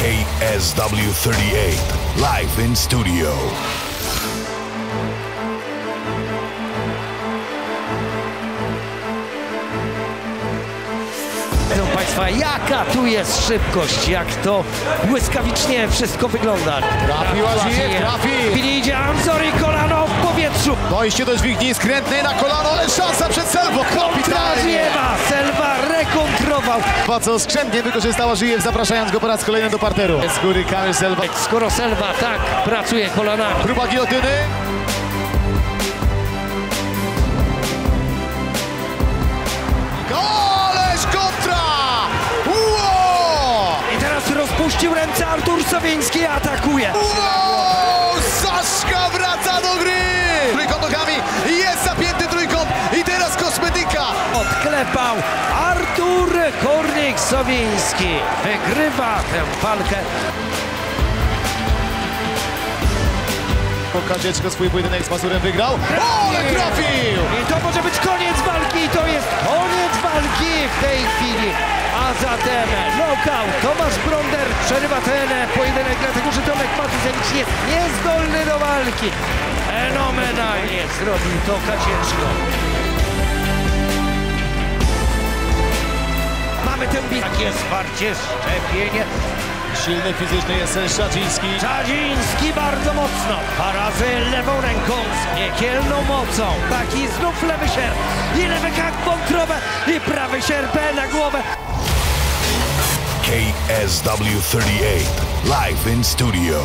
KSW 38, live in studio. Proszę Państwa, jaka tu jest szybkość, jak to błyskawicznie wszystko wygląda. Trafiła Żyje, trafi. Chwili idzie Anzori, kolano w powietrzu. Dojście do dźwigni skrętnej na kolano, ale Chyba co skrzętnie wykorzystała Żyjew, zapraszając go po raz kolejny do parteru. Z góry Kamil Selwa. Skoro Selwa tak pracuje kolanami. Próba gilotyny. Koleś kontra! Wow! I teraz rozpuścił ręce Artur Sowiński, atakuje. Wow! Saszka wraca do gry! Trójkąt nogami, jest zapięty trójkąt i teraz kosmetyka! Odklepał Artur Kornik Sowiński. Wygrywa tę walkę. Pokazieczko swój pojedynek z Mazurem wygrał. O, ale trafił! I to może być koniec walki, to jest koniec walki w tej chwili. A zatem knockout. Tomasz Bronder przerywa ten pojedynek, dlatego że Tomek Matusewicz jest niezdolny do walki. Fenomenalnie zrobił to Kacieczko. Takie wsparcie, szczepienie. Silny fizycznie jest Szadziński. Czadziński bardzo mocno. Dwa razy lewą ręką z piekielną mocą. Taki znów lewy sierp. I lewy kak wątrobę. I prawy sierp na głowę. KSW 38, live in studio.